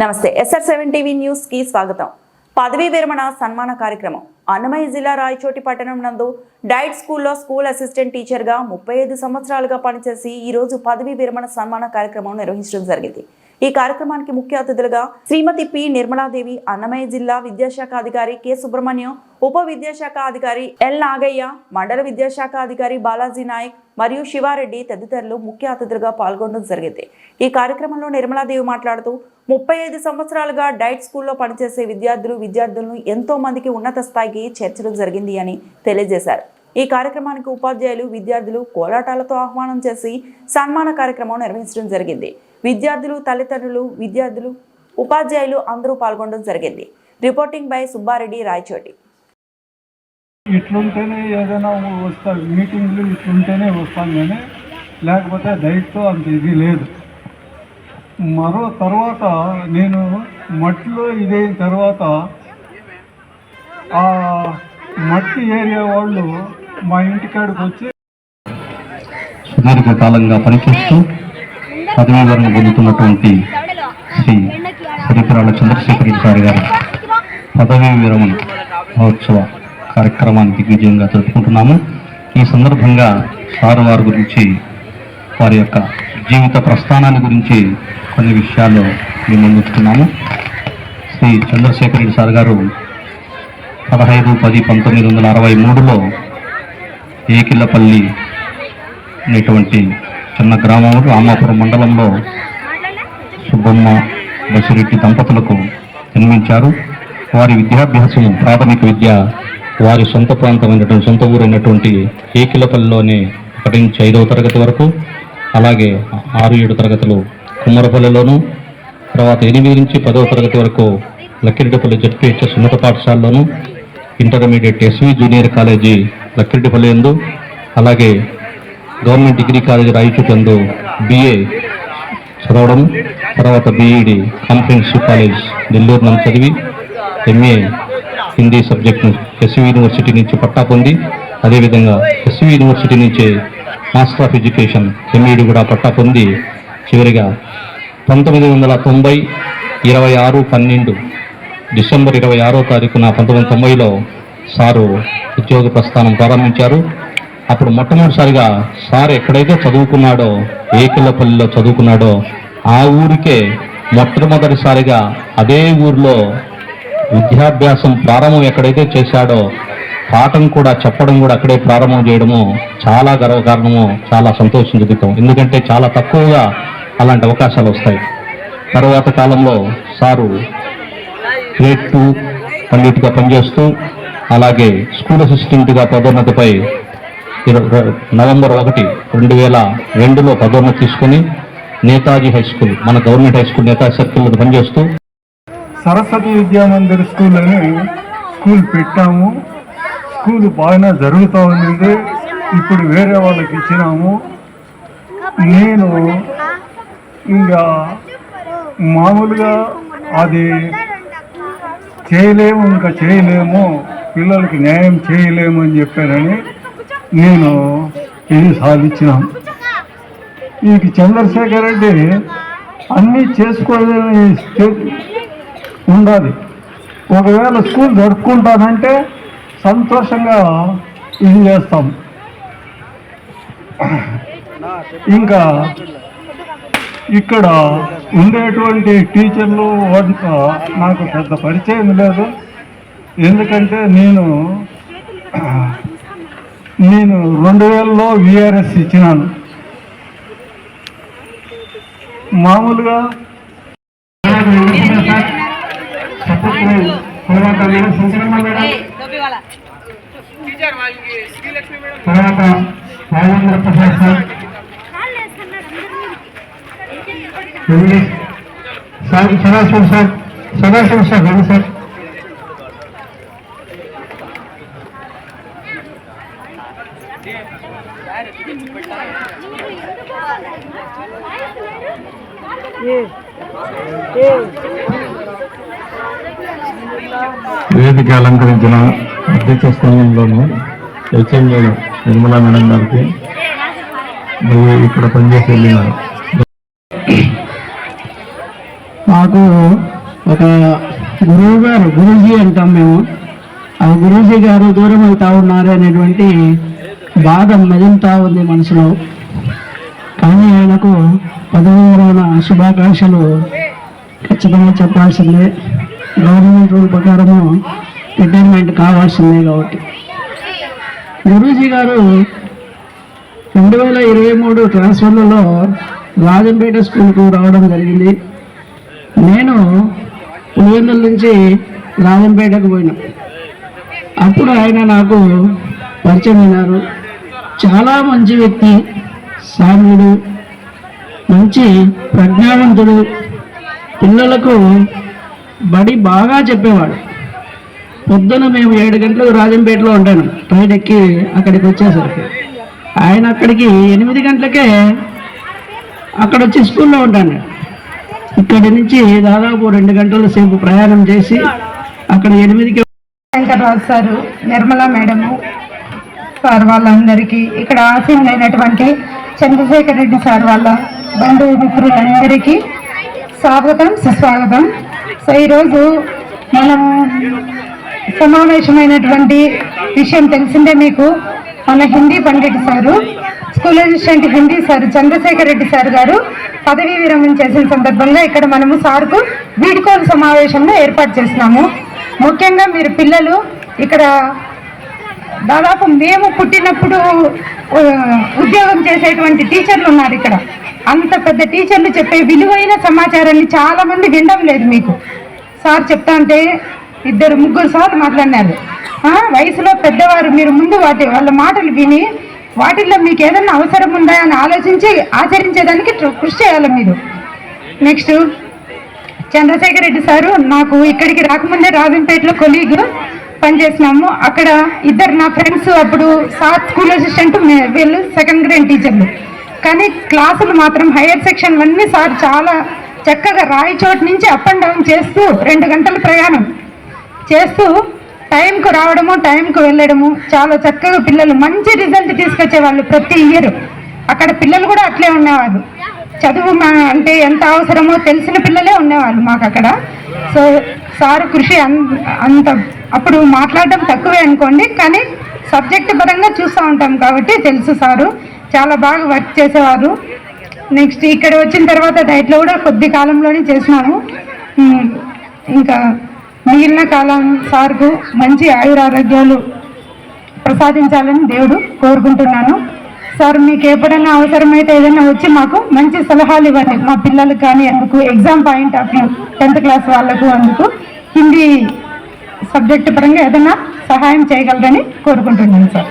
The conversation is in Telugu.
నమస్తే ఎస్ఆర్ సెవెన్ టీవీ న్యూస్కి స్వాగతం. పదవీ విరమణ సన్మాన కార్యక్రమం. అన్నమయ్య జిల్లా రాయచోటి పట్టణం నందు డైట్ స్కూల్లో స్కూల్ అసిస్టెంట్ టీచర్గా ముప్పై ఐదు సంవత్సరాలుగా పనిచేసి ఈ రోజు పదవీ విరమణ సన్మాన కార్యక్రమం నిర్వహించడం జరిగింది. ఈ కార్యక్రమానికి ముఖ్య అతిథులుగా శ్రీమతి పి నిర్మలాదేవి అన్నమయ్య జిల్లా విద్యాశాఖ అధికారి కె సుబ్రహ్మణ్యం ఉప విద్యాశాఖ అధికారి ఎల్ నాగయ్య మండల విద్యాశాఖ అధికారి బాలాజీ నాయక్ మరియు శివారెడ్డి తదితరులు ముఖ్య అతిథులుగా పాల్గొనడం జరిగింది. ఈ కార్యక్రమంలో నిర్మలాదేవి మాట్లాడుతూ ముప్పై ఐదు సంవత్సరాలుగా డైట్ స్కూల్లో పనిచేసే విద్యార్థులు విద్యార్థులను ఎంతో మందికి ఉన్నత స్థాయికి చేర్చడం జరిగింది అని తెలియజేశారు. ఈ కార్యక్రమానికి ఉపాధ్యాయులు విద్యార్థులు కోలాటాలతో ఆహ్వానం చేసి సన్మాన కార్యక్రమం నిర్వహించడం జరిగింది. విద్యార్థులు తల్లిదండ్రులు విద్యార్థులు ఉపాధ్యాయులు అందరూ పాల్గొనడం జరిగింది. Reporting by Subbareddy Rayachoti. ఇట్లుంటేనే ఏదైనా వస్తాను మీటింగ్లు ఇట్లుంటేనే వస్తాను కానీ లేకపోతే డైట్తో అంత ఇది లేదు. మరో తర్వాత నేను మట్టిలో ఇదైన తర్వాత మట్టి ఏరియా వాళ్ళు మా ఇంటికాడికి వచ్చి దీర్ఘకాలంగా పనిచేస్తూ పదవీ వివరణ పొందుతున్నటువంటి శ్రీ శ్రీపురాల చంద్రశేఖర రెడ్డి సార్ గారి పదవీ విరమణ మహోత్సవ కార్యక్రమాన్ని దిగ్విజయంగా జరుపుకుంటున్నాము. ఈ సందర్భంగా సార్ వారి గురించి వారి యొక్క జీవిత ప్రస్థానాన్ని గురించి కొన్ని విషయాలు మేము ముందుకున్నాము శ్రీ చంద్రశేఖర రెడ్డి సార్ గారు పదహైదు పది పంతొమ్మిది వందల అరవై మూడులో ఏకిల్లపల్లి అనేటువంటి చిన్న గ్రామం రామాపురం మండలంలో సుబ్బమ్మ బసిరెడ్డి దంపతులకు జన్మించారు. వారి విద్యాభ్యాసం ప్రాథమిక విద్య వారి సొంత ప్రాంతమైనటువంటి సొంత ఊరైనటువంటి ఏకిలపల్లిలోనే ఒకటి నుంచి ఐదవ తరగతి వరకు అలాగే ఆరు ఏడు తరగతులు కుమ్మరపల్లిలోను తర్వాత ఎనిమిది నుంచి పదవ తరగతి వరకు లక్కిరెడ్డిపల్లి జడ్పిహెచ్ఎస్ ఉన్నత పాఠశాలలోను intermediate SV junior college Lakkireddipalli ఎందు అలాగే గవర్నమెంట్ డిగ్రీ కాలేజ్ రాయచూటందు బిఏ చదవడం తర్వాత బీఈడి కాంప్రహెన్సివ్ కాలేజ్ నెల్లూరు నందు చదివి ఎంఏ హిందీ సబ్జెక్ట్ను ఎస్వి యూనివర్సిటీ నుంచి పట్టా పొంది అదేవిధంగా ఎస్వి యూనివర్సిటీ నుంచే మాస్టర్ ఆఫ్ ఎడ్యుకేషన్ ఎంఈడి కూడా పట్టా పొంది చివరిగా పంతొమ్మిది వందల తొంభై ఇరవై ఆరు పన్నెండు డిసెంబర్ ఇరవై ఆరో తారీఖున పంతొమ్మిది తొంభైలో సారు ఉద్యోగ ప్రస్థానం ప్రారంభించారు. అప్పుడు మొట్టమొదటిసారిగా సార్ ఎక్కడైతే చదువుకున్నాడో ఏకిల్లపల్లిలో చదువుకున్నాడో ఆ ఊరికే మొట్టమొదటిసారిగా అదే ఊరిలో విద్యాభ్యాసం ప్రారంభం ఎక్కడైతే చేశాడో పాఠం కూడా చెప్పడం కూడా అక్కడే ప్రారంభం చేయడము చాలా గర్వకారణము చాలా సంతోషం జరుగుతాం ఎందుకంటే చాలా తక్కువగా అలాంటి అవకాశాలు వస్తాయి. తర్వాత కాలంలో సారు గ్రేడ్ టూ పండిట్గా పనిచేస్తూ అలాగే స్కూల్ అసిస్టెంట్గా పదోన్నతిపై నవంబర్ ఒకటి రెండు వేల రెండులో పదోన్నతి తీసుకుని నేతాజీ హై స్కూల్ మన గవర్నమెంట్ హై స్కూల్ నేతాజీ సర్కిల్లో పనిచేస్తూ సరస్వతి విద్యామందిర్ స్కూల్ అని స్కూల్ పెట్టాము. స్కూల్ బాగా జరుగుతూ ఉంది. ఇప్పుడు వేరే వాళ్ళకి ఇచ్చినాము. నేను ఇంకా మామూలుగా అది చేయలేము ఇంకా చేయలేము పిల్లలకి న్యాయం చేయలేము అని చెప్పానని నేను ఇది సాధించినాం. ఈ చంద్రశేఖర్ రెడ్డి అన్నీ చేసుకోవాలని ఉండాలి. ఒకవేళ స్కూల్ జరుపుకుంటానంటే సంతోషంగా ఇది చేస్తాం. ఇంకా ఇక్కడ ఉండేటువంటి టీచర్లు నాకు పెద్ద పరిచయం లేదు. ఎందుకంటే నేను నేను రెండు వేలలో విఆర్ఎస్ ఇచ్చినాను. మామూలుగా తర్వాత Rajendra Prasad sir sir Sadashiva sir Sadashiva sir రండి సార్. వేదిక అలంకరించిన అధ్యక్ష స్థానంలోను హెచ్ఎం నిర్మలా మేడం గారికి ఇక్కడ పనిచేసి వెళ్ళినారు మా మాకు ఒక గురువు గారు గురూజీ అంటాం మేము. ఆ గురూజీ గారు దూరం అవుతా ఉన్నారు అనేటువంటి బాధ మెదులుతా ఉంది మనసులో. కానీ ఆయనకు పదవి శుభాకాంక్షలు. ఖచ్చితంగా చెప్పాల్సిందే. గవర్నమెంట్ రూల్ ప్రకారము రిటైర్మెంట్ కావాల్సిందే కాబట్టి. గురూజీ గారు రెండు వేల ఇరవై మూడు ట్రాన్స్ఫర్లలో రాజంపేట స్కూల్కు రావడం జరిగింది. నేను పులివెందుల నుంచి రాజంపేటకు పోయినా. అప్పుడు ఆయన నాకు పరిచయం అయినారు. చాలా మంచి వ్యక్తి సామ్యుడు మంచి ప్రజ్ఞావంతుడు. పిల్లలకు బడి బాగా చెప్పేవాడు. పొద్దున మేము ఏడు గంటలకు రాజంపేటలో ఉంటాను. ట్రైన్ ఎక్కి అక్కడికి వచ్చేసరికి. ఆయన అక్కడికి ఎనిమిది గంటలకే అక్కడ వచ్చి స్కూల్లో ఉంటాను. ఇక్కడి నుంచి దాదాపు రెండు గంటల సేపు ప్రయాణం చేసి అక్కడ ఎనిమిదికి Venkataraju sir Nirmala madam sir వాళ్ళందరికీ ఇక్కడ ఆశీనులైనటువంటి చంద్రశేఖర్ రెడ్డి సార్ వాళ్ళ బంధువు మిత్రులందరికీ స్వాగతం సుస్వాగతం. సో ఈరోజు మనం సమావేశమైనటువంటి విషయం తెలిసిందే మీకు. మన Hindi pandit sir school assistant Hindi sir Chandrasekhar Reddy sir గారు పదవీ విరమణ చేసిన సందర్భంగా ఇక్కడ మనము సార్కు వీడ్కోలు సమావేశంలో ఏర్పాటు చేసినాము ముఖ్యంగా మీరు పిల్లలు ఇక్కడ దాదాపు మేము పుట్టినప్పుడు ఉద్యోగం చేసేటువంటి టీచర్లు ఉన్నారు ఇక్కడ. అంత పెద్ద టీచర్లు చెప్పే విలువైన సమాచారాన్ని చాలా మంది వినడం లేదు మీకు. సార్ చెప్తా అంటే ఇద్దరు ముగ్గురు సార్లు మాట్లాడినారు. వయసులో పెద్దవారు మీరు ముందు వాటి వాళ్ళ మాటలు విని వాటిల్లో మీకు ఏదైనా అవసరం ఉందా అని ఆలోచించి ఆచరించేదానికి కృషి చేయాలి మీరు. నెక్స్ట్ చంద్రశేఖర్ రెడ్డి సారు నాకు ఇక్కడికి రాకముందే రాజంపేటలో కొలీగ్ పనిచేసినాము. అక్కడ ఇద్దరు నా ఫ్రెండ్స్ అప్పుడు సార్ స్కూల్ అసిస్టెంట్ వీళ్ళు సెకండ్ గ్రేడ్ టీచర్లు. కానీ క్లాసులు మాత్రం హైయర్ సెక్షన్లన్నీ సార్ చాలా చక్కగా రాయచోటు నుంచి అప్ అండ్ డౌన్ చేస్తూ రెండు గంటల ప్రయాణం చేస్తూ టైంకు రావడము టైంకు వెళ్ళడము చాలా చక్కగా పిల్లలు మంచి రిజల్ట్ తీసుకొచ్చేవాళ్ళు ప్రతి ఇయర్ అక్కడ పిల్లలు కూడా అట్లే ఉండేవాళ్ళు. చదువు మా అంటే ఎంత అవసరమో తెలిసిన పిల్లలే ఉండేవాళ్ళు మాకు అక్కడ. సో సార్ కృషి అంత అప్పుడు మాట్లాడడం తక్కువే అనుకోండి కానీ సబ్జెక్ట్ పరంగా చూస్తూ ఉంటాం కాబట్టి తెలుసు సారు. చాలా బాగా వర్క్ చేసేవారు. నెక్స్ట్ ఇక్కడ వచ్చిన తర్వాత డైట్లో కూడా కొద్ది కాలంలోనే చేసినాము. ఇంకా మిగిలిన కాలం సార్కు మంచి ఆయురారోగ్యాలు ప్రసాదించాలని దేవుడు కోరుకుంటున్నాను. సార్ మీకు ఎప్పుడైనా అవసరమైతే ఏదైనా వచ్చి మాకు మంచి సలహాలు ఇవ్వండి. మా పిల్లలకు కానీ అందుకు exam point of view tenth class వాళ్ళకు అందుకు హిందీ సబ్జెక్టు పరంగా ఏదైనా సహాయం చేయగలరని కోరుకుంటున్నాను సార్.